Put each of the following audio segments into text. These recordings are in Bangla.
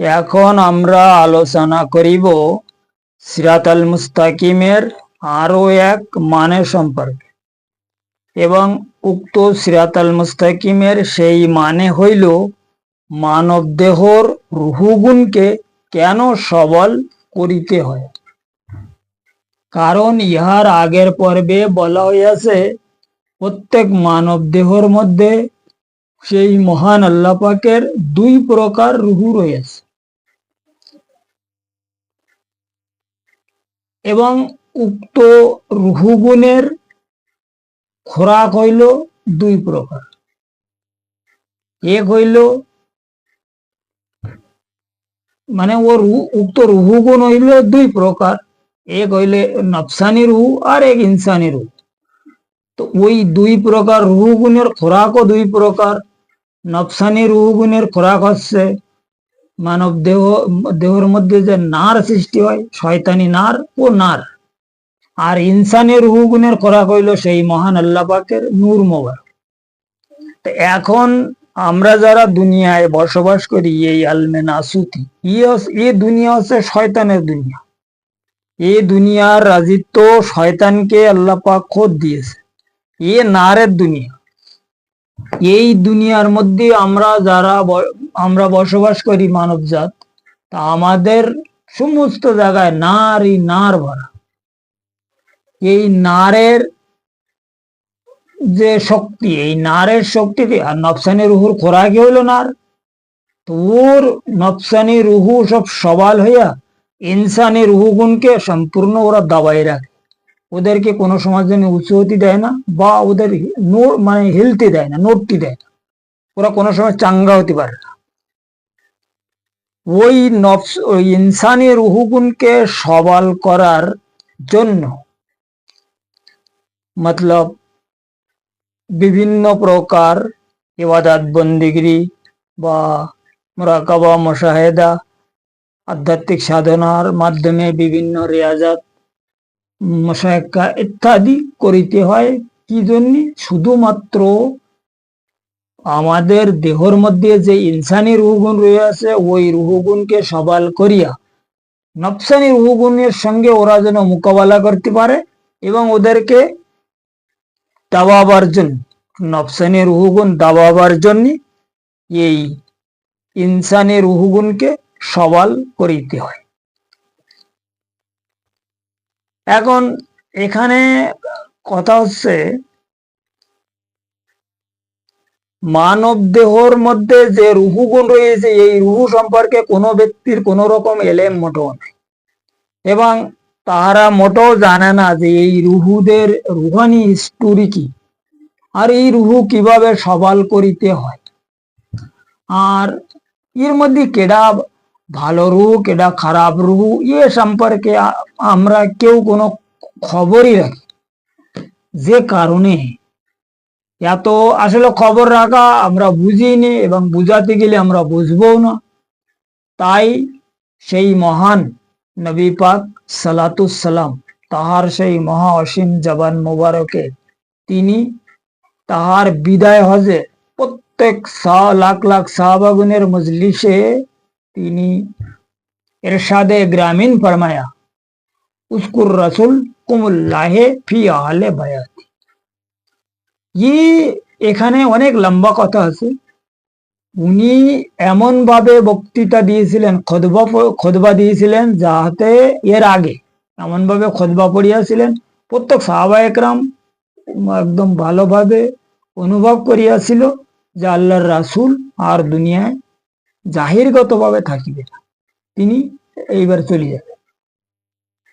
এখন আমরা আলোচনা করিব সিরাত আল মুস্তাকিমের আরও এক মানে সম্পর্কে। এবং উক্ত সিরাত আল মুস্তাকিমের সেই মানে হইল মানব দেহর রুহুগুণকে কেন সবল করিতে হয়? কারণ ইহার আগের পর্বে বলা হইয়াছে, প্রত্যেক মানব দেহর মধ্যে সেই মহান আল্লাহ পাকের দুই প্রকার রুহু রয়েছে। এবং উক্ত রুহুগুণের খোরাক হইল দুই প্রকার। এক হইল মানে ও উক্ত রুহুগুণ হইল দুই প্রকার। এক হইলে নফসানি রুহু আর এক ইনসানি রুহু তো ওই দুই প্রকার রুহুগুণের খোরাকও দুই প্রকার। নফসানি রুহুগুণের খোরাক হচ্ছে মানব দেহ, দেহের মধ্যে যে নার সৃষ্টি হয়, শয়তানি নার ও নার। আর ইনসানি রুহুগুণের খোরাক হইল সেই মহান আল্লাহ পাকের নূর মোবার এখন আমরা যারা দুনিয়ায় বসবাস করি, এই আলমেনা সুতি এই দুনিয়া হচ্ছে শয়তানের দুনিয়া। এ দুনিয়ার রাজিত্ব শয়তানকে আল্লাহ পাক খোদ দিয়েছে। এ নারের দুনিয়া। এই দুনিয়ার মধ্যে আমরা যারা আমরা বসবাস করি মানবজাত, তা আমাদের সমস্ত জায়গায় নারই নার ভরা। এই নারের যে শক্তি, এই নারের শক্তিতে আর নফসানি রুহুর খোরাকি হইল নার? তোর নফসানি রুহু সব সবাল হইয়া, ইনসানি রুহুগুণকে সম্পূর্ণ ওরা দাবাই রাখে। ওদেরকে কোনো সমাজ জন্য উৎসাহতি দেয় না বা ওদের মানে হিলতে দেয় না নোটটি দেয় না। ওরা কোনো সময় চাঙ্গা হতে পারে না। ওই নফস, ওই ইনসানি রুহুগুণকে সবাল করার জন্য মতলব বিভিন্ন প্রকার ইবাদত বন্দিগিরি বা মোরাকাবা, মোশাহেদা, আধ্যাত্মিক সাধনার মাধ্যমে বিভিন্ন রেয়াজাত ইত্যাদি করিতে হয়। কি জন্য? শুধুমাত্র আমাদের দেহর মধ্যে যে ইনসানি রুহগুণ রয়েছে, ওই রুহগুণকে সবাল করিয়া নফসানি রুহগুণের সঙ্গে ওরা যেন মোকাবেলা করতে পারে এবং ওদেরকে দাবাবার জন্য, নফসানি রুহুগুণ দাবাবার জন্য এই ইনসানি রুহুগুণকে সবাল করিতে হয়। এখন এখানে কথা হচ্ছে মানব দেহর মধ্যে যে রুহুগুণ রয়েছে, এই রুহু সম্পর্কে কোনো ব্যক্তির কোনো রকম এলেম মোটেও নেই। এবং তাহারা মোটেও জানে না যে এই রুহুদের রুহানি স্টোরি কি, আর এই রুহু কীভাবে সবাল করিতে হয়। আর এর মধ্যে কেডা ভালো রুহু কেডা খারাপ রুহু এ সম্পর্কে আমরা কেউ কোনো খবরই রাখি যে কারণে এত আসলে খবর রাখা আমরা বুঝিনি এবং বুঝাতে গেলে আমরা বুঝব না। তাই সেই মহান নবী পাক সালাতুসালাম তাহার সেই মহা অসীম জবান মোবারকে, তিনি তাহার বিদায় হজে প্রত্যেক লাখ লাখ সাহাবাগুনের মজলিসে তিনি এরশাদে গ্রামীণ ফরমায়া। উস্কুর রসুল কুমুল্লাহে ফি আহলে বায়াত। ই এখানে অনেক লম্বা কথা আছে। উনি এমন ভাবে বক্তৃতা দিয়েছিলেন, খদবা খোদবা দিয়েছিলেন যাহাতে এর আগে এমন ভাবে খোদবা পড়িয়াছিলেন। প্রত্যেক সাহাবা একরাম একদম ভালোভাবে অনুভব করিয়াছিল যে আল্লাহর রাসূল আর দুনিয়ায় জাহিরগতভাবে থাকিবে। তিনি এইবার চলে যাবে।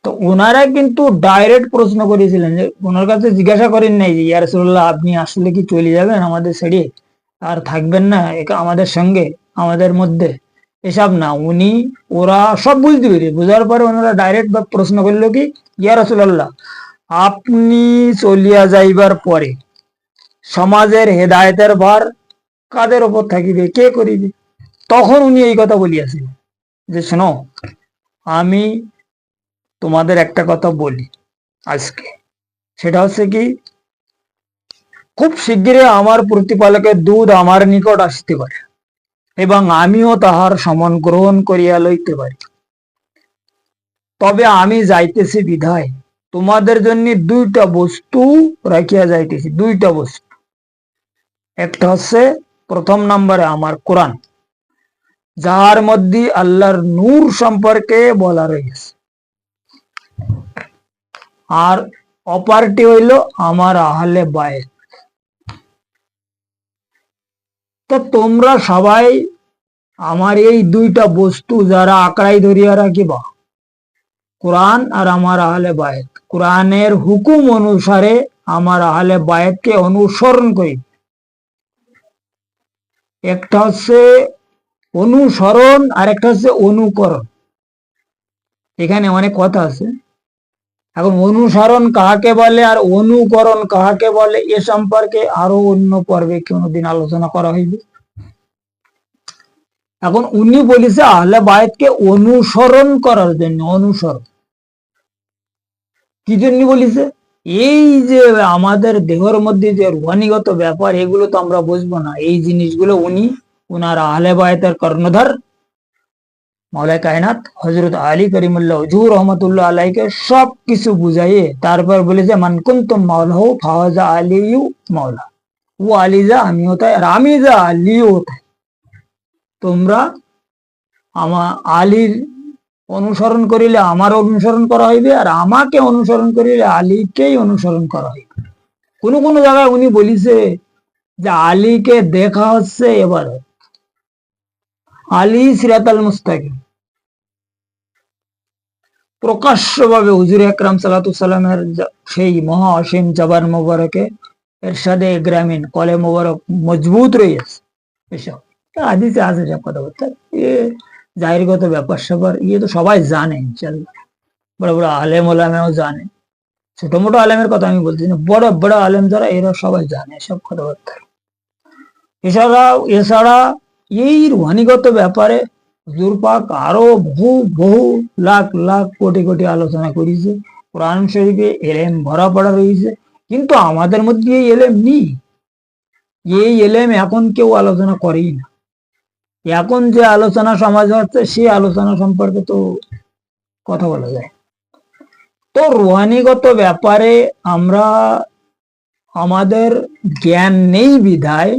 তো ওনারা কিন্তু ডাইরেক্ট প্রশ্ন করেছিলেন যে, ওনার কাছে জিজ্ঞাসা করেন নাই যে ইয়ারসুল্লাহ আপনি আসলে কি চলে যাবেন আমাদের ছেড়ে আর থাকবেন না আমাদের সঙ্গে, আমাদের মধ্যে। এসব না, উনি, ওরা সব বুঝতে পেরে বোঝার পরে ওনারা ডাইরেক্ট প্রশ্ন করল কি, ইয়া রসুল্লাহ আপনি চলিয়া যাইবার পরে সমাজের হেদায়তের ভার কাদের ওপর থাকিবে? কে করিবে? তখন উনি এই কথা বলিয়াছিলেন যে, শোনো, আমি তোমাদের একটা কথা বলি আজকে। সেটা হচ্ছে কি, খুব শিগগিরই আমার প্রতিপালকের দুধ আমার নিকট আসতে পারে এবং আমিও তাহার সমান গ্রহণ করিয়া লইতে পারি। তবে আমি যাইতেছি বিধায়, তোমাদের জন্য দুইটা বস্তু রাখিয়া যাইতেছি, দুইটা বস্তু। একটা হচ্ছে, প্রথম নম্বরে আমার কোরআন। যার মধ্যে আল্লাহর নূর সম্পর্কে বলা রয়েছে। আর অপারটি হইল আমার আহলে বায়েত তো তোমরা সবাই আমার এই দুইটা বস্তু যারা আঁকড়াই ধরিয়া রাখিবা, কোরআন আর আমার আহলে বায়েত কোরআনের হুকুম অনুসারে আমার আহলে বায়েতকে অনুসরণ করি। একটা হচ্ছে অনুসরণ আর একটা হচ্ছে অনুকরণ। এখানে অনেক কথা আছে। এখন অনুসরণ কাহাকে বলে আর অনুকরণ কাহাকে বলে এ সম্পর্কে আরও অন্য পর্বে কোনোদিন আলোচনা করা হইবে। এখন উনি বলেছে, আহলে বায়েতকে অনুসরণ করার জন্য, অনুসরণ। কি জন্য বলিছে? এই যে আমাদের দেহর মধ্যে যে রুহানিগত ব্যাপার, এগুলো তো আমরা বুঝব না। এই জিনিসগুলো উনি উনার আহলে বায়তের কর্ণধার মাওলাই কায়নাত হজরত আলী করিমুল্লাহ হুজুর রহমতুল্লাহ আলাইকে সব কিছু বুঝাইয়ে তারপর বলেছে মানকুন তুম মাওলা হো ফাওয়াজা আলী ইউ মাওলা। ও আলী যা আমি হতাই আর আমি যা আলী হতাই তোমরা আমা, আলীর অনুসরণ করিলে আমার অনুসরণ করা হইবে, আর আমাকে অনুসরণ করিলে আলীকেই অনুসরণ করা হইবে। কোন কোন জায়গায় উনি বলিছে যে, আলীকে দেখা হচ্ছে এবার। আলী সিরাতাল মুস্তাকিম। প্রকাশ্যভাবে হুজুর একরাম সালামের সেই মহা অসীম জবান মোবারকে এরশাদে গ্রামীণ কলে মোবারক মজবুত রয়েছে। এসব। আদিতে আছে সব কথাবার্তা এ জাহিরগত ব্যাপার স্যাপার ইয়ে তো সবাই জানে বড় বড় আলেম ওলামেও জানে। ছোট মোটো আলেমের কথা আমি বলছি না, বড় বড় আলেম যারা, এরা সবাই জানে সব কথাবার্তা এছাড়া এছাড়া এই রুহানিগত ব্যাপারে হুজুর আরও বহু বহু লাখ লাখ কোটি কোটি আলোচনা করেছে। কোরআন শরীফে এলেম ভরা পড়া রয়েছে। কিন্তু আমাদের মধ্যে এই এলেম নেই। এই এলেম এখন কেউ আলোচনা করেই না। এখন যে আলোচনা সমাজ হচ্ছে, সেই আলোচনা সম্পর্কে তো কথা বলা যায়। তো রুহানিগত ব্যাপারে আমরা আমাদের জ্ঞান নেই বিধায়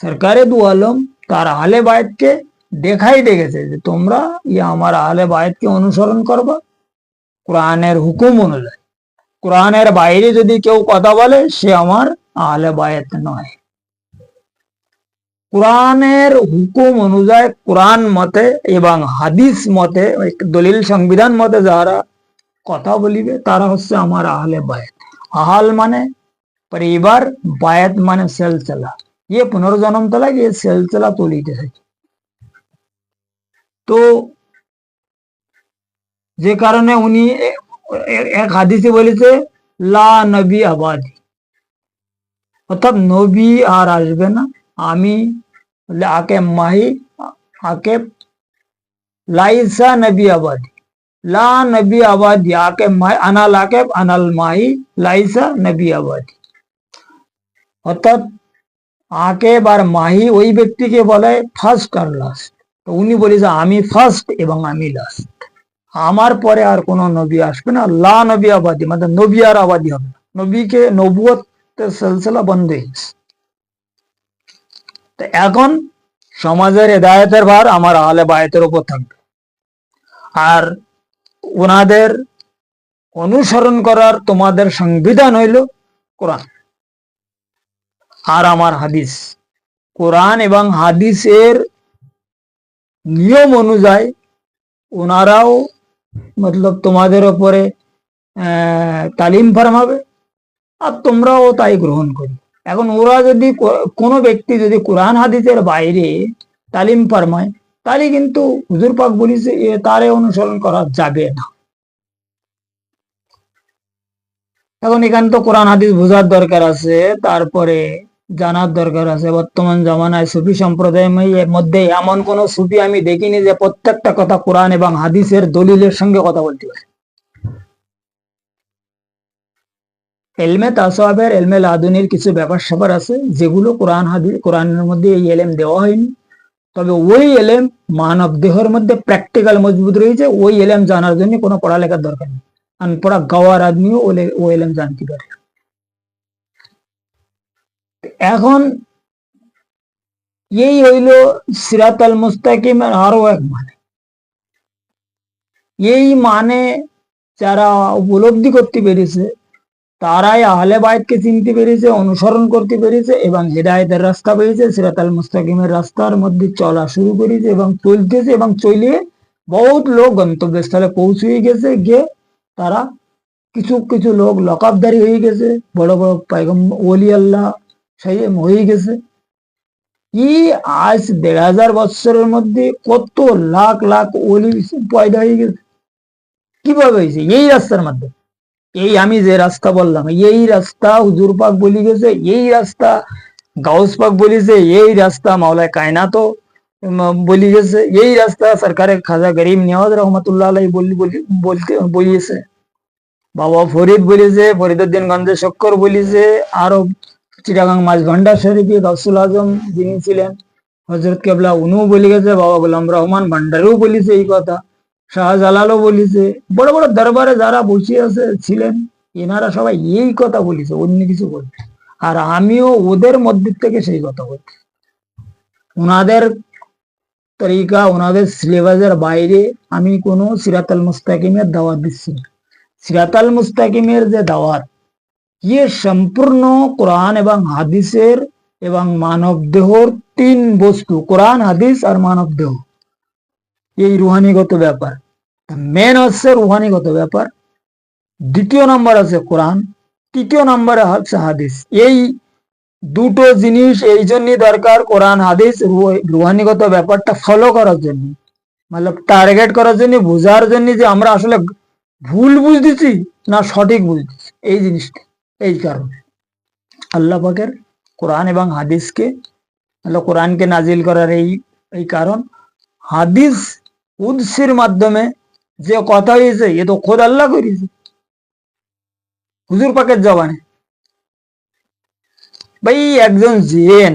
সরকারে দু আলম তার আহলে বায়তকে দেখাই দেখেছে যে তোমরা ই আমার আহলে বায়তকে অনুসরণ করবা। কোরআনের হুকুম অনুযায়ী। কোরআনের বাইরে যদি কেউ কথা বলে, সে আমার আহলে বায়ত নয়। কোরআনের হুকুম অনুযায়ী কোরআন মতে এবং হাদিস মতে দলিল সংবিধান মতে যারা কথা বলিবে, তারা হচ্ছে আমার আহলে বায়াত। আহাল মানে পরিবার, বায়াত মানে সেলচেলা ইয়ে পুনর্জন্ম তলা গিয়ে সেলচেলা তুলিতে থাকে। তো যে কারণে উনি এক হাদিসে বলেছে, লা নবী আবাদি। অর্থাৎ নবী আর আসবে না। আমি আকে মাহি, আকে লাইসা নবী আবাদি। লা নবী আবাদি, আকে মাহি, আনাল আকেব আনাল মাহি, লাইসা নবী আবাদি। অর্থাৎ আকেব আর মাহি ওই ব্যক্তিকে বলে ফার্স্ট আর লাস্ট তো উনি বলেছে আমি ফার্স্ট এবং আমি লাস্ট আমার পরে আর কোন নবী আসবে না। লা নবী আবাদি মানে নবী আর আবাদি হবে না। নবীকে নবুয়ত সিলসিলা বন্ধ হয়েছে তো এখন সমাজের হেদায়তের ভার আমার আহলে বায়তের উপর থাকবে। আর ওনাদের অনুসরণ করার তোমাদের সংবিধান হইল কোরআন। আর আমার হাদিস। কোরআন এবং হাদিসের নিয়ম অনুযায়ী ওনারাও মতলব তোমাদের ওপরে তালিম ফরমাবে আর তোমরাও তাই গ্রহণ করি এখন ওরা যদি কোনো ব্যক্তি যদি কোরআন হাদিসের বাইরে তালিম ফরমায়, তাহলে কিন্তু হুজুর পাক বলিছে তারে অনুসরণ করা যাবে না। এখন এখানে তো কোরআন হাদিস বোঝার দরকার আছে, তারপরে জানার দরকার আছে। বর্তমান জামানায় সুফি সম্প্রদায়ের মধ্যে এমন কোন সুফি আমি দেখিনি যে প্রত্যেকটা কথা কোরআন এবং হাদিসের দলিলের সঙ্গে কথা বলতে পারে। এলমে তাসওয়াবের, এলমে লাদুনির কিছু ব্যাপার স্যাপার আছে যেগুলো কোরআন হাদিস কোরআনের মধ্যে এই এলেম দেওয়া হয়নি। তবে ওই এলেম মানব দেহের মধ্যে প্র্যাকটিক্যাল মজবুত রয়েছে, ওই এলেম জানার জন্য কোনো পড়ালেখার দরকার নেই। আনপড়া গাওয়ার আদমিও ও এলেম জানতে পারে। এখন এই হইল সিরাত আল মুস্তাকিমের আরও এক মানে। এই মানে যারা উপলব্ধি করতে পেরেছে, তারাই আহলে বাইতকে চিনতে পেরেছে, অনুসরণ করতে পেরেছে এবং হেদায়তের রাস্তা পেয়েছে সিরাত আল মুস্তাকিমের রাস্তার মধ্যে চলা শুরু করেছে এবং চলতেছে এবং চলিয়ে বহুত লোক গন্তব্যস্থলে পৌঁছে গেছে, গিয়ে তারা কিছু কিছু লোক লকাবদারি হয়ে গেছে, বড় বড় পাইগম ওলি আল্লাহ সেই হয়ে গেছে। ই আজ দেড় হাজার বছরের মধ্যে কত লাখ লাখ ওলি পয়দা হয়ে গেছে। কীভাবে হয়েছে? এই রাস্তার মাধ্যমে এই আমি যে রাস্তা বললাম, এই রাস্তা হুজুর পাক বলি গেছে, এই রাস্তা গাউস পাক বলিছে এই রাস্তা মাওলায় কায়নাতো বলি গেছে, এই রাস্তা সরকারের খাজা গরিম নিয়াজ রহমতুল্লাহ আলাই বলি বলতে, বলিয়েছে। বাবা ফরিদ বলিছে ফরিদুদ্দিন গঞ্জে শক্কর বলিছে আরও চিটাগাং মাছ ভান্ডার শরীফে গাউসুল আজম যিনি ছিলেন হজরত কেবলা উনিও বলি গেছে, বাবা গোলাম রহমান ভান্ডারেও বলিছে এই কথা, শাহজালালও বলিছে। বড় বড় দরবারে যারা বসে আছে ছিলেন, এনারা সবাই এই কথা বলিছে, অন্য কিছু বলি আর আমিও ওদের মধ্যে থেকে সেই কথা বলছি। ওনাদের তরিকা, ওনাদের সিলেবাসের বাইরে আমি কোনো সিরাতাল মুস্তাকিমের দাওয়াত দিচ্ছি না। সিরাতাল মুস্তাকিমের যে দাওয়াত ইয়ে সম্পূর্ণ কোরআন এবং হাদিসের এবং মানব দেহর তিন বস্তু কোরআন হাদিস আর মানব দেহ এই রুহানিগত ব্যাপার মেন হচ্ছে রুহানিগত ব্যাপার দ্বিতীয় নম্বর আছে কোরআন তৃতীয় নম্বরে হচ্ছে হাদিস এই দুটো জিনিস এই জন্যই দরকার কোরআন হাদিস রুহানিগত ব্যাপারটা ফলো করার জন্য মানে টার্গেট করার জন্য বোঝার জন্য যে আমরা আসলে ভুল বুঝতেছি না সঠিক বুঝতেছি এই জিনিসটা এই কারণে। আল্লাহ পাকের কোরআন এবং হাদিসকে, আল্লাহ কোরআনকে নাজিল করার এই এই কারণ। হাদিস উৎসের মাধ্যমে যে কথা হয়েছে এ তো খোদ আল্লাহ করেছে হুজুর পাকের জবানে। ভাই, একজন জিন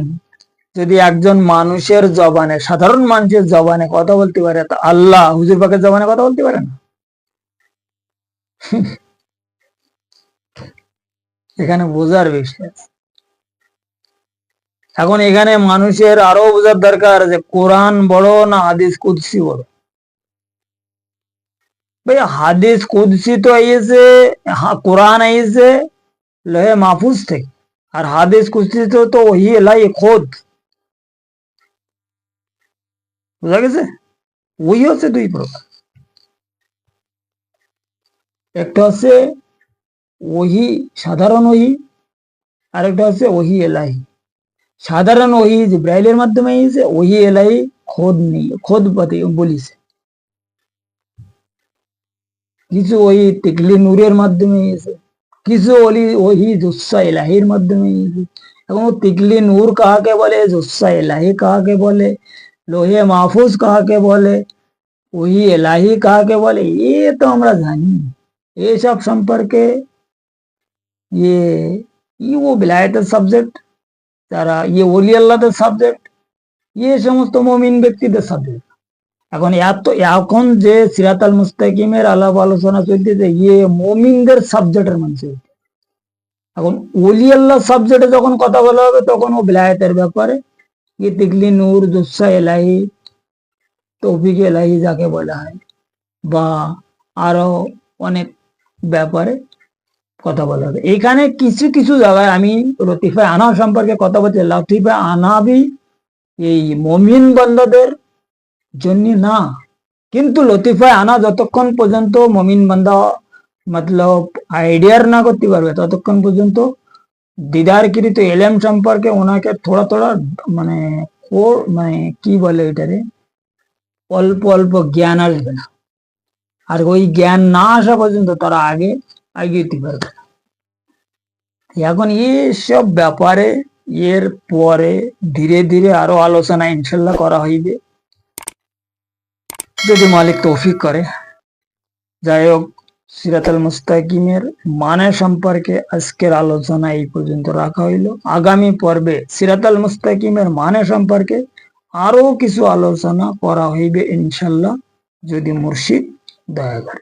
যদি একজন মানুষের জবানে, সাধারণ মানুষের জবানে কথা বলতে পারে, তা আল্লাহ হুজুর পাকের জবানে কথা বলতে পারে না। এখানে বোঝার বিষয়। এখন এখানে মানুষের আরও বোঝার দরকার যে কোরআন বড় না হাদিস কুদসি বড়? ভাই, হাদিস কুদসি তো আইয়েছে কোরআন আইয়েছে লহে মাহফুজ থেকে। আর হাদিস কুদসি তো তো ওহি এলাই খোদ। বুঝা গেছে? ওই হচ্ছে দুই প্রকার। একটা হচ্ছে ওহি সাধারণ ওহি আরেকটা হচ্ছে ওহি এলাহি সাধারণ ওহি জিব্রাইলের মাধ্যমে এসে ওহি এলাহি খোদ নেই, খোদ পাতে বলিছে। কিছু ওই তিকলি নূরের মাধ্যমে এসে কিছু ওলি ওহি জুসা এলাহির মাধ্যমে এসে এখন ও তিকলি নূর কাহাকে বলে জুসা এলাহি কাহাকে বলে, লোহে মাহফুজ কাহাকে বলে, ওহি এলাহি কাহাকে বলে, এ তো আমরা জানি। এসব সম্পর্কে ইয়ে ই ও বিলায়তের সাবজেক্ট তারা ইয়ে ওলি আল্লাহদের সাবজেক্ট ইয়ে সমস্ত মমিন ব্যক্তিদের সাবজেক্ট এখন এত, এখন যে সিরাত আল মুস্তাকিমের আলাপ আলোচনা চলতেছে ইয়ে মমিনদের সাবজেক্টের মানুষ এখন ওলি আল্লাহ সাবজেক্টে যখন কথা বলা হবে, তখন ও বিলায়তের ব্যাপারে ইয়ে তিকলি নূর দুসা এলাহি, তৌফিক এলাহি যাকে বলা হয়, বা আরও অনেক ব্যাপারে কথা বলা হবে। এখানে কিছু কিছু জায়গায় আমি লতিফা আনা সম্পর্কে কথা বলছি। লতিফা আনাবি এই মমিন বান্দাদের জন্য না। কিন্তু লতিফায় আনা যতক্ষণ পর্যন্ত মমিন বান্দা মতলব আইডিয়ার না করতে পারবে, ততক্ষণ পর্যন্ত দিদার দিদারকৃত এলেম সম্পর্কে ওনাকে থোড়া থোড়া মানে মানে কি বলে এটারে অল্প অল্প জ্ঞান আসবে না। আর ওই জ্ঞান না আসা পর্যন্ত তারা আগে এগিয়ে পারবে এখন এইসব ব্যাপারে এর পরে ধীরে ধীরে আরও আলোচনা ইনশাল্লাহ করা হইবে। যদি মালিক তৌফিক করে। যাই হোক, সিরাতাল মুস্তাকিমের মানে সম্পর্কে আজকের আলোচনা এই পর্যন্ত রাখা হইল। আগামী পর্বে সিরাতাল মুস্তাকিমের মানে সম্পর্কে আরও কিছু আলোচনা করা হইবে ইনশাল্লাহ। যদি মুর্শিদ দয়া করে।